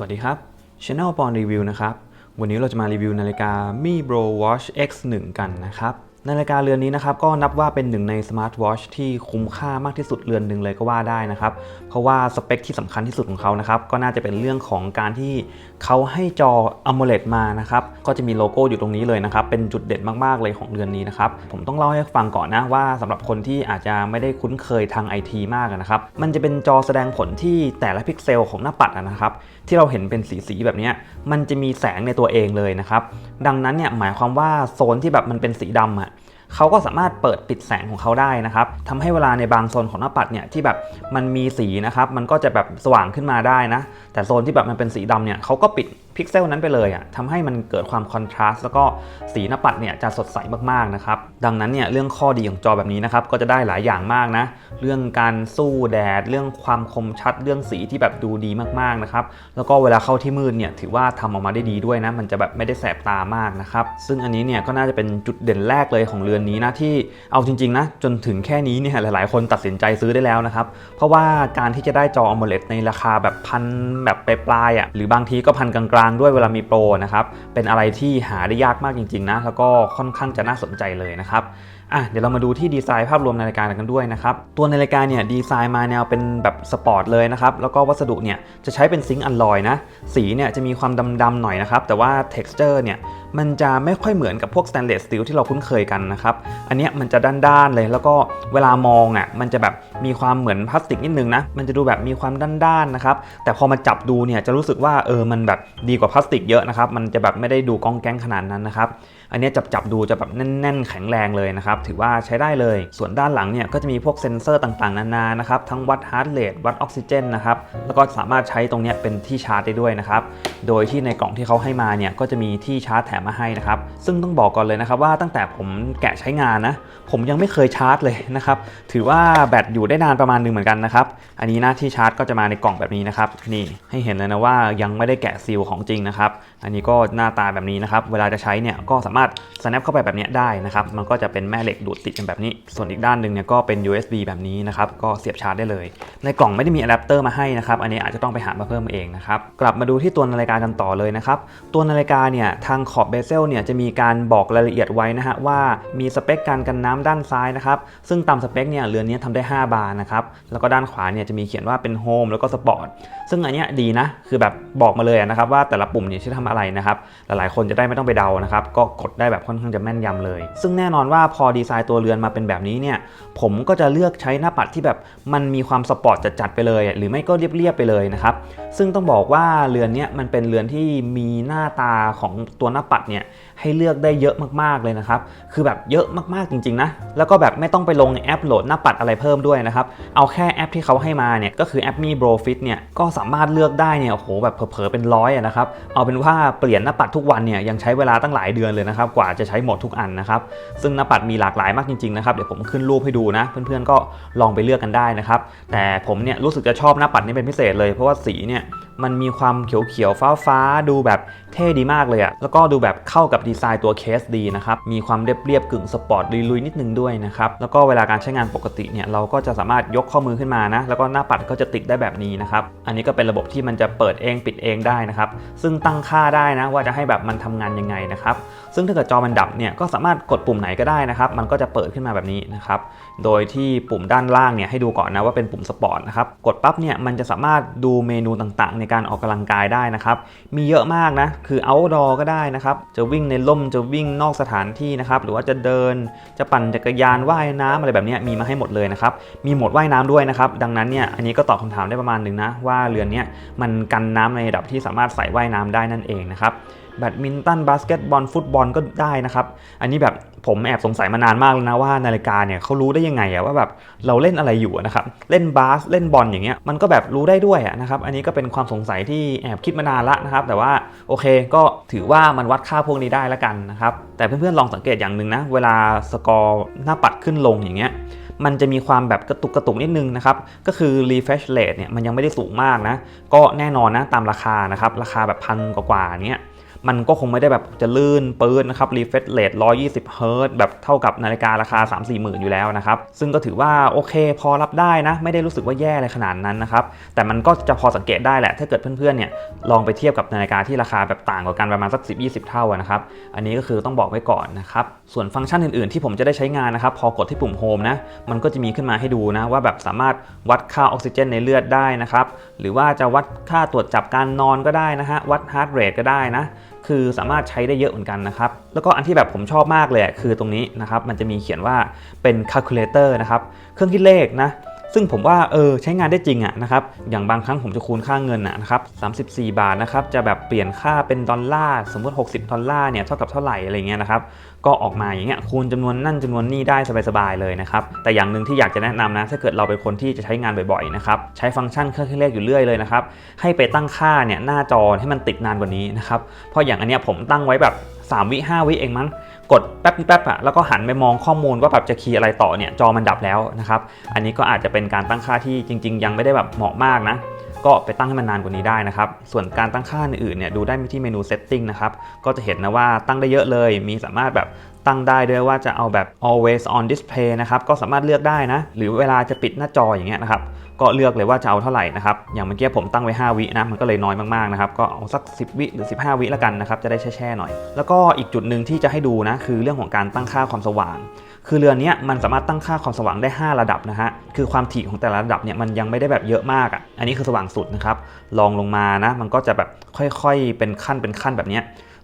วัสดีครับ Channel ปอนรีวิวนะครับ วันนี้เราจะมารีวิวนาฬิกา Mi Bro Watch X1 กันนะครับ นาฬิกาเรือนนี้นะครับก็นับว่าเป็นหนึ่งในสมาร์ทวอชที่คุ้มค่ามากที่สุดเรือนหนึ่งเลยก็ว่าได้นะครับ เพราะว่าสเปคที่สำคัญที่สุดของเขานะครับก็น่าจะเป็นเรื่องของการที่เขาให้จอ AMOLED มานะครับก็จะมีโลโก้อยู่ตรงนี้เลยนะครับ เป็นจุดเด่นมากๆเลยของเรือนนี้นะครับ ผมต้องเล่าให้ฟังก่อนนะว่าสำหรับคนที่อาจจะไม่ได้คุ้นเคยทางไอทีมากนะครับ มันจะเป็นจอแสดงผลที่แต่ละพิกเซลของหน้าปัดนะครับ ที่เราเห็นเป็นสีๆแบบนี้มันจะมีแสงในตัวเองเลยนะครับดังนั้นเนี่ยหมายความว่าโซนที่แบบมันเป็นสีดำอะ เขาก็สามารถเปิดปิดแสงของเขาได้นะครับทำให้เวลาในบางโซนของหน้าปัดเนี่ยที่แบบมันมีสีนะครับมันก็จะแบบสว่างขึ้นมาได้นะ แต่โซนที่แบบมันเป็นสีดำเนี่ยเขาก็ปิด พิกเซลนั้นไปเลยอะ่ะทำให้มันเกิดความคอนทราสต์แล้วก็สีหน้าปัดเนี่ยจะสดใสมากๆนะครับดังนั้นเนี่ยเรื่องข้อดีของจอแบบนี้นะครับก็จะได้หลายอย่างมากนะเรื่องการสู้แดด เรื่องความคมชัดเรื่องสีที่แบบดูดีมากๆนะครับแล้วก็เวลาเข้าที่มืดเนี่ยถือว่าทำออกมาได้ดีด้วยนะมันจะแบบไม่ได้แสบตามากนะครับซึ่งอันนี้เนี่ยก็น่าจะเป็นจุดเด่นแรกเลยของเรือนนี้นะที่เอาจริงๆนะจนถึงแค่นี้เนี่ยหลายๆ คนตัดสินใจซื้อได้แล้วนะครับเพราะว่าการที่จะได้จอ AMOLED ในราคาแบบพันแบบปลายๆอะหรือบางทีก็พันกลางๆด้วยเวลามีโปรนะครับ เป็นอะไรที่หาได้ยากมากจริงๆนะ แล้วก็ค่อนข้างจะน่าสนใจเลยนะครับ อะเดี๋ยวเรามาดูที่ดีไซน์ภาพรวมนาฬิกากันด้วยนะครับ ตัวนาฬิกาเนี่ยดีไซน์มาแนวเป็นแบบสปอร์ตเลยนะครับ แล้วก็วัสดุเนี่ยจะใช้เป็นซิงค์อัลลอยนะ สีเนี่ยจะมีความดำๆหน่อยนะครับ แต่ว่า texture เนี่ยมันจะไม่ค่อยเหมือนกับพวก stainless steel ที่เราคุ้นเคยกันนะครับ อันนี้มันจะด้านๆเลย แล้วก็เวลามองอะมันจะแบบมีความเหมือนพลาสติกนิดนึงนะ มันจะดูแบบมีความด้านๆนะครับ แต่พอมาจับดูเนี่ยจะรู้สึกว่าเออมันแบบดีกว่าพลาสติกเยอะนะครับ มันจะแบบไม่ได้ดูกองแก้งขนาดนั้นนะครับ อันนี้จับจับดูจะแบบแน่น ๆ แข็งแรงเลยนะครับ ถือว่าใช้ได้เลย ส่วนด้านหลังเนี่ยก็จะมีพวกเซ็นเซอร์ต่างๆ นานานะครับ ทั้งวัดฮาร์ดเรทวัดออกซิเจนนะครับ แล้วก็สามารถใช้ตรงนี้เป็นที่ชาร์จได้ด้วยนะครับ โดยที่ในกล่องที่เขาให้มาเนี่ยก็จะมีที่ชาร์จแถมมาให้นะครับ ซึ่งต้องบอกก่อนเลยนะครับว่าตั้งแต่ผมแกะใช้งานนะ ผมยังไม่เคยชาร์จเลยนะครับ ถือว่าแบตอยู่ได้นานประมาณหนึงเหมือนกันนะครับ อันนี้นะที่ชาร์จก็จะมาในกล่องแบบนี้นะครับนี่ให้เห็นเลยนะว่ายังไม่ได้แกะซีลของจริงนะครับ อันนี้ก็หน้าตาแบบนี้นะครับ เวลาจะใช้เนี่ยก็สามารถ snap เข้าไปแบบนี้ได้นะครับ มันก็จะเป็นแม่เหล็กดูดติดกันแบบนี้ ส่วนอีกด้านหนึ่งเนี่ยก็เป็น USB แบบนี้นะครับ ก็เสียบชาร์จได้เลย ในกล่องไม่ได้มีอะแดปเตอร์มาให้นะครับ อันนี้อาจจะต้องไปหามาเพิ่มเองนะครับ กลับมาดูที่ตัวนาฬิกากันต่อเลยนะครับ ตัวนาฬิกาเนี่ยทางขอบเบเซลเนี่ยจะมีการบอกรายละเอียดไว้นะฮะว่ามีสเปคการกันน้ำด้านซ้ายนะครับ ซึ่งตามสเปคเนี่ยเรือนนี้ทำได้ 5 บาร์นะครับ แล้วก็ด้านขวาเนี่ยจะมีเขียนว่าเป็นโฮมแล้วก็สปอร์ต ซึ่งอันเนี้ยดีนะ คือแบบบอกมาเลยนะครับว่าแต่ละปุ่มเนี่ยใช้ทำอะไรนะครับ หลายๆ คนจะได้ไม่ต้องไปเดานะครับ ก็กดได้แบบค่อนข้างจะแม่นยำเลย ซึ่งแน่นอนว่าพอดีไซน์ตัวเรือนมาเป็นแบบนี้เนี่ยผมก็จะเลือกใช้หน้าปัดที่แบบมันมีความสปอร์ตจัดๆไปเลย หรือไม่ก็เรียบๆไปเลยนะครับซึ่งต้องบอกว่าเรือนเนี้ยมันเป็นเรือนที่มีหน้าตาของตัวหน้าปัดเนี่ยให้เลือกได้เยอะมากๆเลยนะครับคือแบบเยอะมากๆจริงๆนะแล้วก็แบบไม่ต้องไปลงแอปโหลดหน้าปัดอะไรเพิ่มด้วยนะครับเอาแค่แอปที่เขาให้มาเนี่ยก็คือแอป Mi Bro Fit เนี่ยก็สามารถเลือกได้เนี่ยโอ้โหแบบเผลอๆเป็นร้อยนะครับเอาเป็นว่าเปลี่ยนหน้าปัดทุกวันเนี่ยยังใช้เวลาตั้งหลายเดือนเลยนะครับกว่าจะใช้หมดทุกอันนะครับซึ่งหน้าปัดมีหลากหลายมากจริงๆนะครับเดี๋ยวผมขึ้นรูปให้ดูนะ เพื่อนๆก็ลองไปเลือกกันได้นะครับแต่ผมเนี่ยรู้สึกจะชอบหน้าปัดนี้เป็นพิเศษเลยเพราะว่าสีเนี่ย มันมีความเขียวๆฟ้าๆดูแบบเท่ดีมากเลยอะแล้วก็ดูแบบเข้ากับดีไซน์ตัวเคสดีนะครับ มีความเรียบๆกึ่งสปอร์ตลุยๆนิดนึงด้วยนะครับ แล้วก็เวลาการใช้งานปกติเนี่ยเราก็จะสามารถยกข้อมือขึ้นมานะ แล้วก็หน้าปัดก็จะติดได้แบบนี้นะครับ อันนี้ก็เป็นระบบที่มันจะเปิดเองปิดเองได้นะครับ ซึ่งตั้งค่าได้นะว่าจะให้แบบมันทำงานยังไงนะครับ ซึ่งถ้าเกิดจอมันดับเนี่ยก็สามารถกดปุ่มไหนก็ได้นะครับ มันก็จะเปิดขึ้นมาแบบนี้นะครับ โดยที่ปุ่มด้านล่างเนี่ยให้ดูก่อนนะว่าเป็นปุ่มสปอร์ตนะครับ กดปั๊บเนี่ยมันจะสามารถดูเมนูต่างๆ ในการออกกำลังกายได้นะครับ มีเยอะมากนะ คือ outdoor ก็ได้นะครับ จะวิ่งในร่ม จะวิ่งนอกสถานที่นะครับ หรือว่าจะเดิน จะปั่นจักรยาน ว่ายน้ำอะไรแบบนี้มีมาให้หมดเลยนะครับ มีโหมดว่ายน้ำด้วยนะครับ ดังนั้นเนี่ย อันนี้ก็ตอบคำถามได้ประมาณหนึ่งนะว่าเรือนเนี้ยมันกันน้ำในระดับที่สามารถใส่ว่ายน้ำได้นั่นเองนะครับ แบดมินตัน บาสเกตบอล ฟุตบอลก็ได้นะครับ อันนี้แบบ ผมแอบสงสัยมานานมากแล้วนะว่านาฬิกาเนี่ยเขารู้ได้ยังไงอะว่าแบบเราเล่นอะไรอยู่นะครับเล่นบาสเล่นบอลอย่างเงี้ยมันก็แบบรู้ได้ด้วยนะครับอันนี้ก็เป็นความสงสัยที่แอบคิดมานานละนะครับ แต่ว่าโอเคก็ถือว่ามันวัดค่าพวกนี้ได้แล้วกันนะครับแต่เพื่อนๆลองสังเกตอย่างหนึ่งนะเวลาสกอร์หน้าปัดขึ้นลงอย่างเงี้ยมันจะมีความแบบกระตุกกระตุกนิดนึงนะครับ ก็คือ refresh rate เนี่ยมันยังไม่ได้สูงมากนะ ก็แน่นอนนะตามราคานะครับ ราคาแบบพันกว่าๆเนี้ย มันก็คงไม่ได้แบบจะลื่นปื้นนะครับ refresh rate 120เฮิรตแบบเท่ากับนาฬิการาคา 3-4หมื่นอยู่แล้วนะครับซึ่งก็ถือว่าโอเค พอรับได้นะ ไม่ได้รู้สึกว่าแย่อะไรขนาดนั้นนะครับแต่มันก็จะพอสังเกตได้แหละ ถ้าเกิดเพื่อนๆเนี่ยลองไปเทียบกับนาฬิกาที่ราคาแบบต่างกว่ากันประมาณสัก 10-20 เท่านะครับอันนี้ก็คือต้องบอกไว้ก่อนนะครับส่วนฟังก์ชันอื่นๆ ที่ผมจะได้ใช้งานนะครับพอกดที่ปุ่มโฮมนะมันก็จะมีขึ้นมาให้ดูนะว่าแบบสามารถวัดค่าออกซิเจนในเลือดได้นะครับหรือว่าจะวัดค่าตรวจจับการนอนก็ได้นะฮะวัดฮาร์ดเรทก็ได้นะ คือสามารถใช้ได้เยอะเหมือนกันนะครับ แล้วก็อันที่แบบผมชอบมากเลยคือตรงนี้นะครับ มันจะมีเขียนว่าเป็น calculator นะครับ เครื่องคิดเลขนะ ซึ่งผมว่าเออใช้งานได้จริงอะนะครับอย่างบางครั้งผมจะคูณค่าเงินอะนะครับ34 บาทนะครับจะแบบเปลี่ยนค่าเป็นดอลลาร์สมมติ 60 ดอลลาร์เนี่ยเท่ากับเท่าไหร่อะไรเงี้ยนะครับก็ออกมาอย่างเงี้ยคูณจำนวนนั่นจำนวนนี่ได้สบายๆเลยนะครับแต่อย่างหนึ่งที่อยากจะแนะนำนะถ้าเกิดเราเป็นคนที่จะใช้งานบ่อยๆนะครับใช้ฟังก์ชันเครื่องคิดเลขอยู่เรื่อยเลยนะครับให้ไปตั้งค่าเนี่ยหน้าจอให้มันติดนานกว่านี้นะครับเพราะอย่างอันเนี้ยผมตั้งไว้แบบ 3 วิ5วิเองมั้ง กดแป๊บแป๊บอะแล้วก็หันไปมองข้อมูลว่าแบบจะคีย์อะไรต่อเนี่ยจอมันดับแล้วนะครับอันนี้ก็อาจจะเป็นการตั้งค่าที่จริง ๆ ยังไม่ได้แบบเหมาะมากนะก็ไปตั้งให้มันนานกว่านี้ได้นะครับ ส่วนการตั้งค่าอื่นๆเนี่ยดูได้ที่เมนู setting นะครับ ก็จะเห็นนะว่าตั้งได้เยอะเลย มีสามารถแบบตั้งได้ด้วยว่าจะเอาแบบ always on display นะครับ ก็สามารถเลือกได้นะ หรือเวลาจะปิดหน้าจออย่างเงี้ยนะครับ ก็เลือกเลยว่าจะเอาเท่าไหร่นะครับ อย่างเมื่อกี้ผมตั้งไว้ 5 วินะ มันก็เลยน้อยมากๆนะครับ ก็เอาสัก 10 วิหรือ 15 วิแล้วกันนะครับ จะได้แช่ๆหน่อย แล้วก็อีกจุดหนึ่งที่จะให้ดูนะ คือเรื่องของการตั้งค่าความสว่าง คือเรือนนี้มันสามารถตั้งค่าความสว่างได้ 5 ระดับนะฮะ คือความถี่ของแต่ละระดับเนี่ยมันยังไม่ได้แบบเยอะมากอะ อันนี้คือสว่างสุดนะครับ ลองลงมานะ มันก็จะแบบค่อยๆ เป็นขั้นเป็นขั้นแบบนี้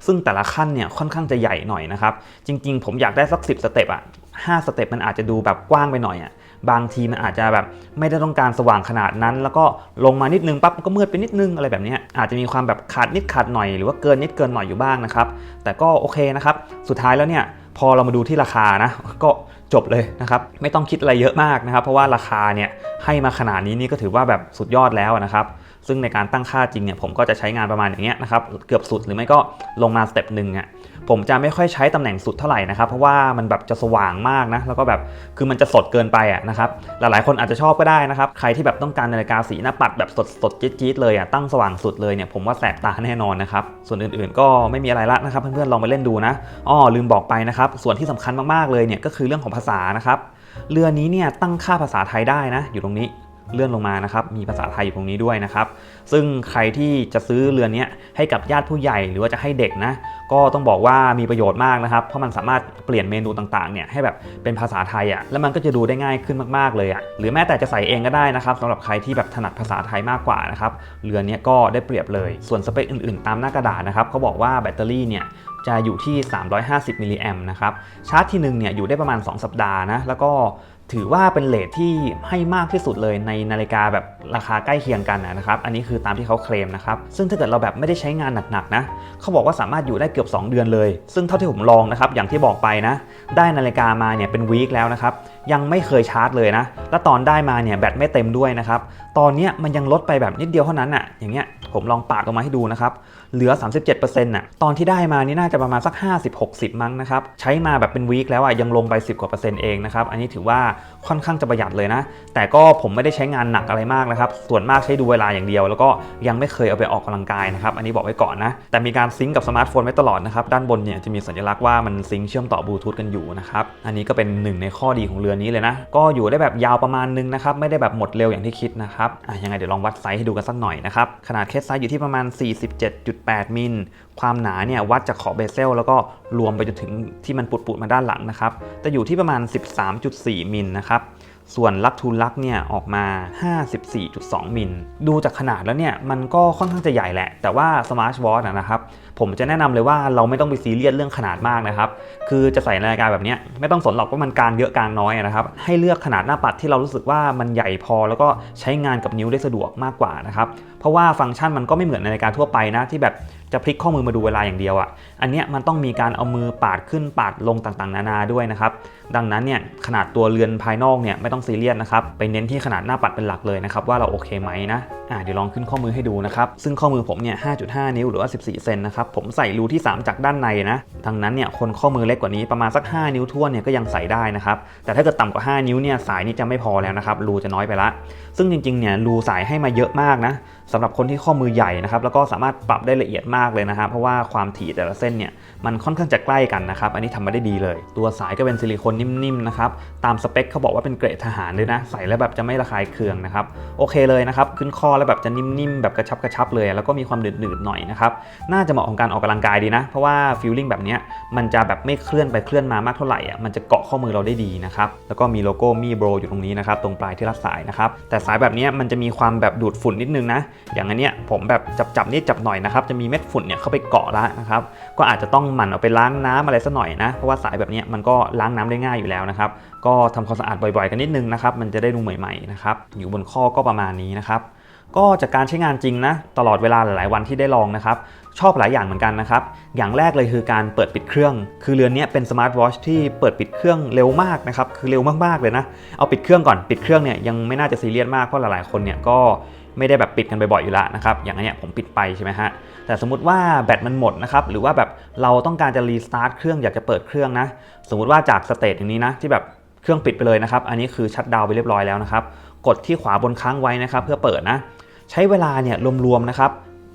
ซึ่งแต่ละขั้นเนี่ยค่อนข้างจะใหญ่หน่อยนะครับ จริง ๆ ผมอยากได้สัก 10 สเต็ปอะ5สเต็ปมันอาจจะดูแบบกว้างไปหน่อยอะ บางทีมันอาจจะแบบไม่ได้ต้องการสว่างขนาดนั้น แล้วก็ลงมานิดนึงปั๊บมันก็มืดไปนิดนึงอะไรแบบนี้อาจจะมีความแบบขาดนิดขาดหน่อยหรือว่าเกินนิดเกินหน่อยอยู่บ้างนะครับ แต่ก็โอเคนะครับ สุดท้ายแล้วเนี่ยพอเรามาดูที่ราคานะก็จบเลยนะครับ ไม่ต้องคิดอะไรเยอะมากนะครับ เพราะว่าราคาเนี่ยให้มาขนาดนี้นี่ก็ถือว่าแบบสุดยอดแล้วนะครับ ซึ่งในการตั้งค่าจริงเนี่ยผมก็จะใช้งานประมาณอย่างเงี้ยนะครับเกือบสุดหรือไม่ก็ลงมาสเต็ปหนึ่งอะผมจะไม่ค่อยใช้ตำแหน่งสุดเท่าไหร่นะครับ เพราะว่ามันแบบจะสว่างมากนะแล้วก็แบบคือมันจะสดเกินไปอะนะครับหลายๆคนอาจจะชอบก็ได้นะครับใครที่แบบต้องการนาฬิกาสีหน้าปัดแบบสดสดจี๊ดๆเลยอะตั้งสว่างสุดเลยเนี่ยผมว่าแสบตาแน่นอนนะครับส่วนอื่นๆก็ไม่มีอะไรละนะครับเพื่อนๆลองไปเล่นดูนะอ้อลืมบอกไปนะครับส่วนที่สำคัญมากๆเลยเนี่ยก็คือเรื่องของภาษานะครับเรือนี้เนี่ยตั้งค่าภาษาไทยได้นะอยู่ตรงนี้ เลื่อนลงมานะครับมีภาษาไทยอยู่ตรงนี้ด้วยนะครับ ซึ่งใครที่จะซื้อเรือนนี้ให้กับญาติผู้ใหญ่หรือว่าจะให้เด็กนะ ก็ต้องบอกว่ามีประโยชน์มากนะครับ เพราะมันสามารถเปลี่ยนเมนูต่างๆเนี่ยให้แบบเป็นภาษาไทยอะ่ะแล้วมันก็จะดูได้ง่ายขึ้นมากๆเลยอะ่ะหรือแม้แต่จะใส่เองก็ได้นะครับสำหรับใครที่แบบถนัดภาษาไทยมากกว่านะครับเรือนนี้ก็ได้เปรียบเลย ส่วนสเปคอื่นๆ ตามหน้ากระดาษนะครับเขาบอกว่าแบตเตอรี่เนี่ย จะอยู่ที่ 350 มิลลิแอมนะครับ ชาร์จทีหนึ่งเนี่ยอยู่ได้ประมาณ 2 สัปดาห์นะ แล้วก็ถือว่าเป็นเลทที่ให้มากที่สุดเลยในนาฬิกาแบบราคาใกล้เคียงกันนะครับ อันนี้คือตามที่เขาเคลมนะครับ ซึ่งถ้าเกิดเราแบบไม่ได้ใช้งานหนักๆนะ เขาบอกว่าสามารถอยู่ได้เกือบ 2 เดือนเลย ซึ่งเท่าที่ผมลองนะครับ อย่างที่บอกไปนะ ได้นาฬิกามาเนี่ยเป็นวีคแล้วนะครับ ยังไม่เคยชาร์จเลยนะ แล้วตอนได้มาเนี่ยแบตไม่เต็มด้วยนะครับ ตอนเนี้ยมันยังลดไปแบบนิดเดียวเท่านั้นอะ อย่างเงี้ย ผมลองปาดออกมาให้ดูนะครับ เหลือ 37%น่ะ ตอนที่ได้มานี่น่าจะประมาณสัก 50-60 มั้งนะครับ ใช้มาแบบเป็นวีคแล้วอะยังลงไป 10 กว่าเปอร์เซ็นต์เองนะครับ อันนี้ถือว่าค่อนข้างจะประหยัดเลยนะ แต่ก็ผมไม่ได้ใช้งานหนักอะไรมากนะครับ ส่วนมากใช้ดูเวลาอย่างเดียว แล้วก็ยังไม่เคยเอาไปออกกำลังกายนะครับ อันนี้บอกไว้ก่อนนะ แต่มีการซิงก์กับสมาร์ทโฟนไว้ตลอดนะครับ ด้านบนเนี่ยจะมีสัญลักษณ์ว่ามันซิงก์เชื่อมต่อบลูทูธกันอยู่นะครับ อันนี้ก็เป็นหนึ่งในข้อดีของเรือนี้เลยนะ ก็อยู่ได้แบบยาวประมาณนึงนะครับไม่ได้แบบหมดเร็วอย่างที่คิดนะครับอะยังไงเดี๋ยวลองวัดไซส์ให้ดูกันสักหน่อยนะครับขนาดเคสไซส์อยู่ที่ประมาณ47.8มิล ความหนาเนี่ยวัดจากขอบเบเซลแล้วก็รวมไปจนถึงที่มันปุดๆมาด้านหลังนะครับ จะอยู่ที่ประมาณ 13.4 มิลนะครับ ส่วนลักทูลักเนี่ยออกมา 54.2 มิล ดูจากขนาดแล้วเนี่ยมันก็ค่อนข้างจะใหญ่แหละ แต่ว่าสมาร์ทวอทนะครับ ผมจะแนะนำเลยว่าเราไม่ต้องไปซีเรียสเรื่องขนาดมากนะครับ คือจะใส่นาฬิกาแบบนี้ไม่ต้องสนหรอกว่ามันกลางเยอะกลางน้อยนะครับ ให้เลือกขนาดหน้าปัดที่เรารู้สึกว่ามันใหญ่พอ แล้วก็ใช้งานกับนิ้วได้สะดวกมากกว่านะครับ เพราะว่าฟังก์ชันมันก็ไม่เหมือนนาฬิกาทั่วไปนะที่แบบ จะพลิกข้อมือมาดูเวลาอย่างเดียวอะ่ะ อันเนี้ยมันต้องมีการเอามือปาดขึ้นปาดลงต่างๆ นานาด้วยนะครับ ดังนั้นเนี่ยขนาดตัวเรือนภายนอกเนี่ยไม่ต้องซีเรียสนะครับ ไปเน้นที่ขนาดหน้าปัดเป็นหลักเลยนะครับว่าเราโอเคไหมนะ อ่าเดี๋ยวลองขึ้นข้อมือให้ดูนะครับ ซึ่งข้อมือผมเนี่ย 5.5 นิ้วหรือว่า 14 เซนนะครับ ผมใส่รูที่ 3 จากด้านในนะ ดังนั้นเนี่ยคนข้อมือเล็กกว่านี้ประมาณสัก 5 นิ้วท้วนเนี่ยก็ยังใส่ได้นะครับ แต่ถ้าเกิดต่ำกว่า 5 นิ้วเนี่ยสายนี่จะไม่พอแล้วนะครับรูจะน้อยไปละ ซึ่งจริงๆเนี่ยรูสายให้มาเยอะมากนะสำหรับคนที่ข้อมือใหญ่นะครับแล้วก็สามารถปรับได้ละเอียดมากเลยนะครับเพราะว่าความถี่แต่ละเส้นเนี่ยมันค่อนข้างจะใกล้กันนะครับอันนี้ทำมาได้ดีเลย ตัวสายก็เป็นซิลิโคนนิ่มๆนะครับตามสเปคเขาบอกว่าเป็นเกรดทหารด้วยนะ ใส่แล้วแบบจะไม่ระคายเคืองนะครับโอเคเลยนะครับขึ้นคอแล้วแบบจะนิ่มๆแบบกระชับกระชับเลย แล้วก็มีความหนืดๆหน่อยนะครับน่าจะเหมาะของการออกกำลังกายดีนะ เพราะว่าฟีลลิ่งแบบนี้มันจะแบบไม่เคลื่อนไปเคลื่อนมามากเท่าไหร่อะมันจะเกาะข้อมือเราได้ดีนะครับแล้วก็มีโลโก้มีโบรอยู่ตรงนี้นะครับตรงปลายที่รัดสายนะครับแต่สายแบบนี้มันจะมีความแบบดูดฝุ่นนิดนึงนะอย่างอันเนี้ยผมแบบจับจับนิดจับหน่อยนะครับ จะมีเม็ดฝุ่นเนี่ยเข้าไปเกาะแล้วนะครับ ก็อาจจะต้องหมั่นเอาไปล้างน้ำอะไรสักหน่อยนะ เพราะว่าสายแบบนี้มันก็ล้างน้ำได้ง่ายอยู่แล้วนะครับ ก็ทำความสะอาดบ่อยๆกันนิดนึงนะครับ มันจะได้ดูใหม่ๆนะครับ อยู่บนข้อก็ประมาณนี้นะครับก็จากการใช้งานจริงนะตลอดเวลาหลาย ๆ วันที่ได้ลองนะครับ ชอบหลายอย่างเหมือนกันนะครับ อย่างแรกเลยคือการเปิดปิดเครื่อง คือเรือนนี้เป็นสมาร์ทวอชที่เปิดปิดเครื่องเร็วมากนะครับ คือเร็วมาก ๆ เลยนะ เอาปิดเครื่องก่อนปิดเครื่องเนี่ยยังไม่น่าจะซีเรียสมากเพราะหลาย ๆ คนเนี่ยก็ ไม่ได้แบบปิดกันบ่อยๆอยู่แล้วนะครับอย่างนเนี้ยผมปิดไปใช่ไหมฮะแต่สมมติว่าแบตมันหมดนะครับหรือว่าแบบเราต้องการจะรีสตาร์ทเครื่องอยากจะเปิดเครื่องนะสมมุติว่าจากสเตจอย่างนี้นะที่แบบเครื่องปิดไปเลยนะครับอันนี้คือชัดดาวไปเรียบร้อยแล้วนะครับกดที่ขวาบนค้างไว้นะครับเพื่อเปิดนะใช้เวลาเนี่ยรวมๆนะครับ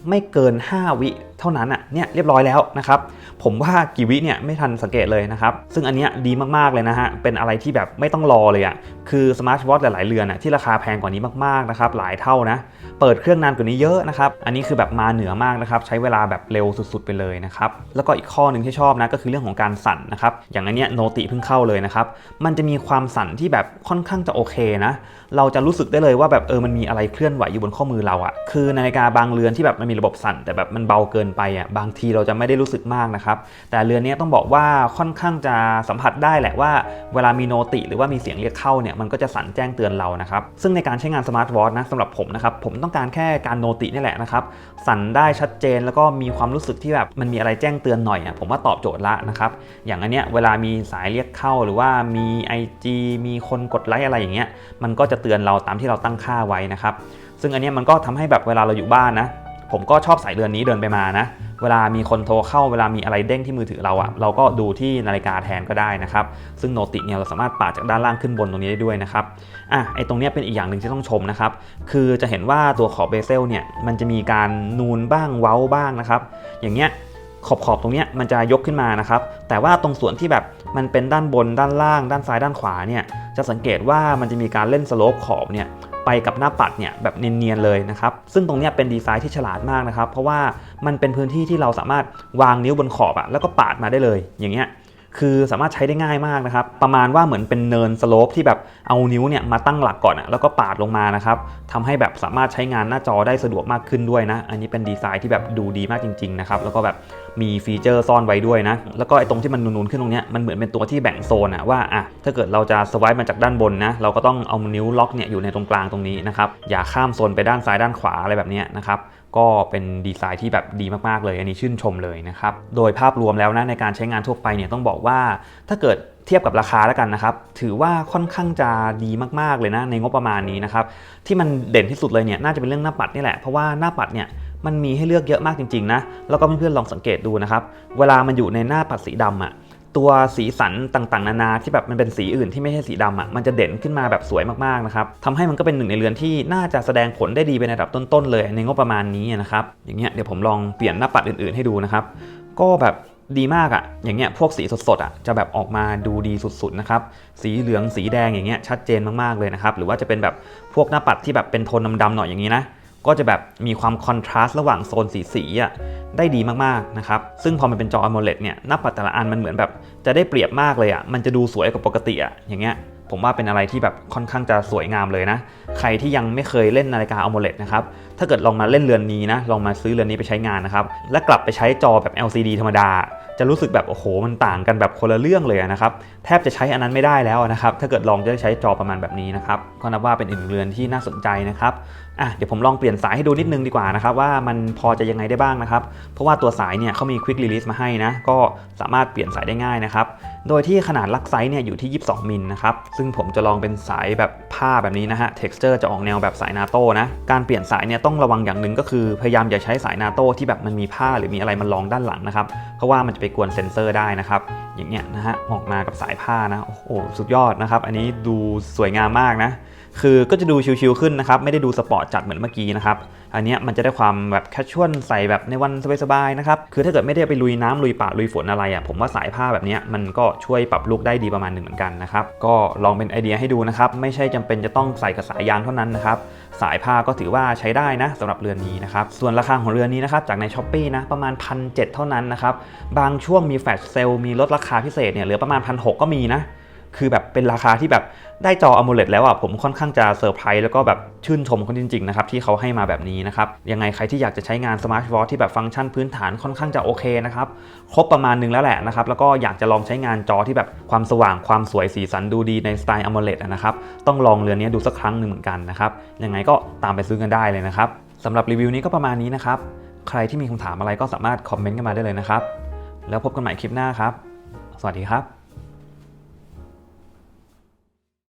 ไม่เกิน 5 วิเท่านั้นอะเนี่ยเรียบร้อยแล้วนะครับผมว่ากี่วิเนี่ยไม่ทันสังเกตเลยนะครับซึ่งอันเนี้ยดีมากๆเลยนะฮะเป็นอะไรที่แบบไม่ต้องรอเลยอะคือสมาร์ทวอทหลายๆเรือนอะที่ราคาแพงกว่านี้มากๆนะครับหลายเท่านะเปิดเครื่องนานกว่านี้เยอะนะครับอันนี้คือแบบมาเหนือมากนะครับใช้เวลาแบบเร็วสุดๆไปเลยนะครับแล้วก็อีกข้อหนึ่งที่ชอบนะก็คือเรื่องของการสั่นนะครับอย่างอันเนี้ยโนติเพิ่งเข้าเลยนะครับมันจะมีความสั่นที่แบบค่อนข้างจะโอเคนะ เราจะรู้สึกได้เลยว่าแบบเออมันมีอะไรเคลื่อนไหวอยู่บนข้อมือเราอะคือนาฬิกาบางเรือนที่แบบมันมีระบบสั่น แต่แบบมันเบาเกินไปอะบางทีเราจะไม่ได้รู้สึกมากนะครับ แต่เรือนนี้ต้องบอกว่าค่อนข้างจะสัมผัสได้แหละว่า เวลามีโนติหรือว่ามีเสียงเรียกเข้าเนี่ยมันก็จะสั่นแจ้งเตือนเรานะครับซึ่งในการใช้งานสมาร์ทวอทนะสำหรับผมนะครับผมต้องการแค่การโนตินี่แหละนะครับสั่นได้ชัดเจนแล้วก็มีความรู้สึกที่แบบมันมีอะไรแจ้งเตือนหน่อยอะผมว่าตอบโจทย์ละนะครับอย่างอันเนี้ยเวลามีสายเรียกเข้าหรือว่ามี IG มีคนกดไลค์อะไรอย่างเงี้ยมันก็จะเตือนเราตามที่เราตั้งค่าไว้นะครับ ซึ่งอันนี้มันก็ทำให้แบบเวลาเราอยู่บ้านนะ ผมก็ชอบสายเรือนนี้เดินไปมานะ เวลามีคนโทรเข้าเวลามีอะไรเด้งที่มือถือเราอะเราก็ดูที่นาฬิกาแทนก็ได้นะครับ ซึ่งโนติเนี่ยเราสามารถปาดจากด้านล่างขึ้นบนตรงนี้ได้ด้วยนะครับ อะไอตรงเนี้ยเป็นอีกอย่างหนึ่งที่ต้องชมนะครับ คือจะเห็นว่าตัวขอบเบเซลเนี่ยมันจะมีการนูนบ้างเว้าบ้างนะครับ อย่างเงี้ย ขอบขอบตรงนี้มันจะยกขึ้นมานะครับ แต่ว่าตรงส่วนที่แบบมันเป็นด้านบนด้านล่าง ด้านซ้ายด้านขวาเนี่ยจะสังเกตว่ามันจะมีการเล่นสโลปขอบเนี่ยไปกับหน้าปัดเนี่ยแบบเนียนๆเลยนะครับ ซึ่งตรงนี้เป็นดีไซน์ที่ฉลาดมากนะครับ เพราะว่ามันเป็นพื้นที่ที่เราสามารถวางนิ้วบนขอบอะแล้วก็ปาดมาได้เลยอย่างเงี้ย คือสามารถใช้ได้ง่ายมากนะครับ ประมาณว่าเหมือนเป็นเนินสโลปที่แบบเอานิ้วเนี่ยมาตั้งหลักก่อนอะแล้วก็ปาดลงมานะครับทำให้แบบสามารถใช้งานหน้าจอได้สะดวกมากขึ้นด้วยนะ อันนี้เป็นดีไซน์ที่แบบดูดีมากจริงๆนะครับแล้วก็แบบมีฟีเจอร์ซ่อนไว้ด้วยนะ แล้วก็ไอ้ตรงที่มันนูนๆขึ้นตรงเนี้ยมันเหมือนเป็นตัวที่แบ่งโซนอะว่าอะถ้าเกิดเราจะสวายมาจากด้านบนนะเราก็ต้องเอานิ้วล็อกเนี่ยอยู่ในตรงกลางตรงนี้นะครับอย่าข้ามโซนไปด้านซ้ายด้านขวาอะไรแบบเนี้ยนะครับ ก็เป็นดีไซน์ที่แบบดีมากๆเลย อันนี้ชื่นชมเลยนะครับ โดยภาพรวมแล้วนะในการใช้งานทั่วไปเนี่ยต้องบอกว่าถ้าเกิดเทียบกับราคาแล้วกันนะครับ ถือว่าค่อนข้างจะดีมากๆเลยนะในงบประมาณนี้นะครับ ที่มันเด่นที่สุดเลยเนี่ยน่าจะเป็นเรื่องหน้าปัดนี่แหละ เพราะว่าหน้าปัดเนี่ยมันมีให้เลือกเยอะมากจริงๆนะ แล้วก็เพื่อนๆลองสังเกตดูนะครับ เวลามันอยู่ในหน้าปัดสีดำอะ ตัวสีสันต่างๆ นานาที่แบบมันเป็นสีอื่นที่ไม่ใช่สีดำอะมันจะเด่นขึ้นมาแบบสวยมากๆนะครับทำให้มันก็เป็นหนึ่งในเรือนที่น่าจะแสดงผลได้ดีเป็นระดับต้นๆเลย ในงบประมาณนี้นะครับอย่างเงี้ยเดี๋ยวผมลองเปลี่ยนหน้าปัดอื่นๆให้ดูนะครับก็แบบดีมากอะ่ะ อย่างเงี้ยพวกสีสดๆอะ่ะจะแบบออกมาดูดีสุดๆนะครับ สีเหลืองสีแดงอย่างเงี้ยชัดเจนมากๆเลยนะครับ หรือว่าจะเป็นแบบพวกหน้าปัดที่แบบเป็นโทนดำๆหน่อยอย่างนี้นะ ก็จะแบบมีความคอนทราสต์ระหว่างโซนสีสีอะได้ดีมากๆนะครับ ซึ่งพอมันเป็นจอ AMOLED เนี่ยหน้าปัดแต่ละอันมันเหมือนแบบจะได้เปรียบมากเลยอะมันจะดูสวยกว่าปกติอะอย่างเงี้ยผมว่าเป็นอะไรที่แบบค่อนข้างจะสวยงามเลยนะ ใครที่ยังไม่เคยเล่นนาฬิกา AMOLED นะครับ ถ้าเกิดลองมาเล่นเรือนนี้นะ ลองมาซื้อเรือนนี้ไปใช้งานนะครับ และกลับไปใช้จอแบบ LCD ธรรมดา จะรู้สึกแบบโอ้โหมันต่างกันแบบคนละเรื่องเลยนะครับแทบจะใช้อันนั้นไม่ได้แล้วนะครับถ้าเกิดลองจะใช้จอประมาณแบบนี้นะครับก็นับว่าเป็นอีกเรือนที่น่าสนใจนะครับอะเดี๋ยวผมลองเปลี่ยนสายให้ดูนิดนึงดีกว่านะครับว่ามันพอจะยังไงได้บ้างนะครับเพราะว่าตัวสายเนี่ยเขามีควิกรีลิสมาให้นะก็สามารถเปลี่ยนสายได้ง่ายนะครับโดยที่ขนาดลักไซส์เนี่ยอยู่ที่ 22 มิลนะครับ ซึ่งผมจะลองเป็นสายแบบผ้าแบบนี้นะฮะ texture จะออกแนวแบบสายนาโต้นะ การเปลี่ยนสายเนี่ยต้องระวังอย่างหนึ่งก็คือ พยายามอย่าใช้สายนาโต้ที่แบบมันมีผ้าหรือมีอะไรมันรองด้านหลังนะครับ เพราะว่ามันจะไปกวนเซนเซอร์ได้นะครับ อย่างเงี้ยนะฮะออกมากับสายผ้านะ โอ้โหสุดยอดนะครับ อันนี้ดูสวยงามมากนะ คือก็จะดูชิลๆขึ้นนะครับ ไม่ได้ดูสปอร์ตจัดเหมือนเมื่อกี้นะครับ อันนี้มันจะได้ความแบบแคชชวลใส่แบบในวันสบายๆนะครับ คือถ้าเกิดไม่ได้ไปลุยน้ำลุยป่าลุยฝนอะไรอะ ผมว่าสายผ้าแบบนี้มันก็ช่วยปรับลุคได้ดีประมาณหนึ่งเหมือนกันนะครับ ก็ลองเป็นไอเดียให้ดูนะครับ ไม่ใช่จำเป็นจะต้องใส่กับสายยางเท่านั้นนะครับ สายผ้าก็ถือว่าใช้ได้นะสำหรับเรือนนี้นะครับ ส่วนราคาของเรือนนี้นะครับจากในช้อปปีนะประมาณ1 7 0 0เท่านั้นนะครับ บางช่วงมีแฟลชเซลล์มีลดราคาพิเศษเนี่ยเหลือประมาณ1 6 0 0ก็มีนะ คือแบบเป็นราคาที่แบบได้จอ AMOLED แล้วอะผมค่อนข้างจะเซอร์ไพรส์แล้วก็แบบชื่นชมเขาจริงๆนะครับที่เขาให้มาแบบนี้นะครับ ยังไงใครที่อยากจะใช้งานสมาร์ทวอทที่แบบฟังก์ชันพื้นฐานค่อนข้างจะโอเคนะครับ ครบประมาณนึงแล้วแหละนะครับ แล้วก็อยากจะลองใช้งานจอที่แบบความสว่างความสวยสีสันดูดีในสไตล์ AMOLED นะครับ ต้องลองเรือนนี้ดูสักครั้งหนึ่งเหมือนกันนะครับยังไงก็ตามไปซื้อกันได้เลยนะครับสำหรับรีวิวนี้ก็ประมาณนี้นะครับใครที่มีคำถามอะไรก็สามารถคอมเมนต์กันมาได้เลยนะครับแล้วพบกันใหม่คลิปหน้าครับ สวัสดีครับ